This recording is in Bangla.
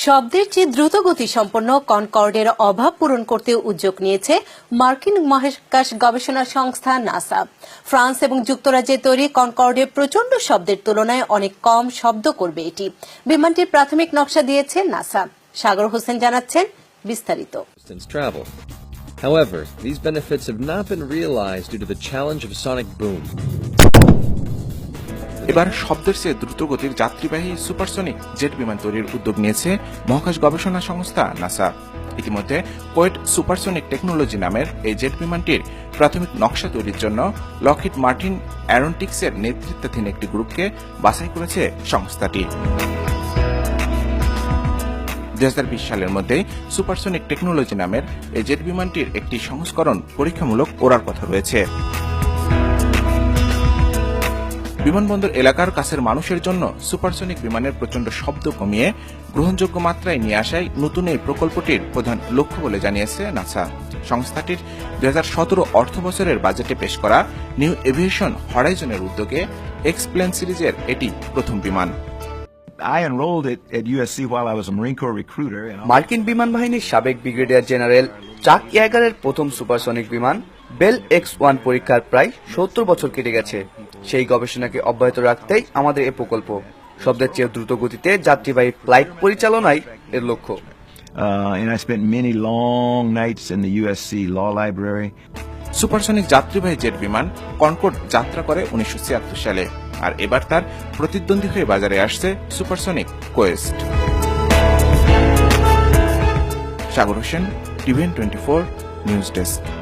শব্দের চেয়ে দ্রুতগতি সম্পন্ন কনকর্ডের অভাব পূরণ করতে উদ্যোগ নিয়েছে মার্কিন মহাকাশ গবেষণা সংস্থা নাসা ফ্রান্স এবং যুক্তরাজ্যে তৈরি কনকর্ডে প্রচণ্ড শব্দের তুলনায় অনেক কম শব্দ করবে এটি বিমানটির প্রাথমিক নকশা দিয়েছে নাসা সাগর হোসেন জানাচ্ছেন বিস্তারিত. However, these benefits have not been realized due to the challenge of sonic boom. এবার শব্দের চেয়ে দ্রুতগতির যাত্রীবাহী সুপারসনিক জেট বিমান তৈরির উদ্যোগ নিয়েছে মহাকাশ গবেষণা সংস্থা নাসা। ইতিমধ্যে কোয়েট সুপারসনিক টেকনোলজি নামের এই জেট বিমানটির প্রাথমিক নকশা তৈরির জন্য লকহিড মার্টিন অ্যারোনটিক্সের নেতৃত্বাধীন একটি গ্রুপকে বাছাই করেছে সংস্থাটি। দু হাজার বিশ সালের মধ্যেই সুপারসনিক টেকনোলজি নামের এই জেট বিমানটির একটি সংস্করণ পরীক্ষামূলক ওড়ার কথা রয়েছে। বিমানবন্দর এলাকার কাছের মানুষের জন্য সুপারসনিক বিমানের প্রচণ্ড শব্দ কমিয়ে গ্রহণযোগ্য মাত্রায় নিয়ে আসাই নতুন এই প্রকল্পটির প্রধান লক্ষ্য বলে জানিয়েছে নাসা সংস্থাটির দুই হাজার সতেরো অর্থ বছরের বাজেটে পেশ করা নিউ এভিয়েশন হরাইজনের উদ্যোগে এক্সপ্লেন সিরিজের এটি প্রথম বিমান I enrolled at, at USC while I was a Marine Corps recruiter. And মার্কিন বিমান বাহিনীর সাবেক ব্রিগেডিয়ার জেনারেল চাক ইয়াগারের প্রথম সুপারসনিক বিমান বেল এক্স ওয়ান পরীক্ষার প্রায় সত্তর বছর কেটে গেছে। সেই গবেষণাকে অব্যাহত রাখতেই আমাদের এ প্রকল্প। শব্দের চেয়ে দ্রুত গতিতে যাত্রীবাহী ফ্লাইট পরিচালনাই এর লক্ষ্য। Uh, and I spent many long nights in the USC Law Library. Supersonic যাত্রীবাহী জেট বিমান কনকর্ড যাত্রা করে উনিশশো ছিয়াত্তর সালে আর এবার তার প্রতিদ্বন্দ্বী হয়ে বাজারে আসছে supersonic Quest. Sagar Hossain TVN twenty four news desk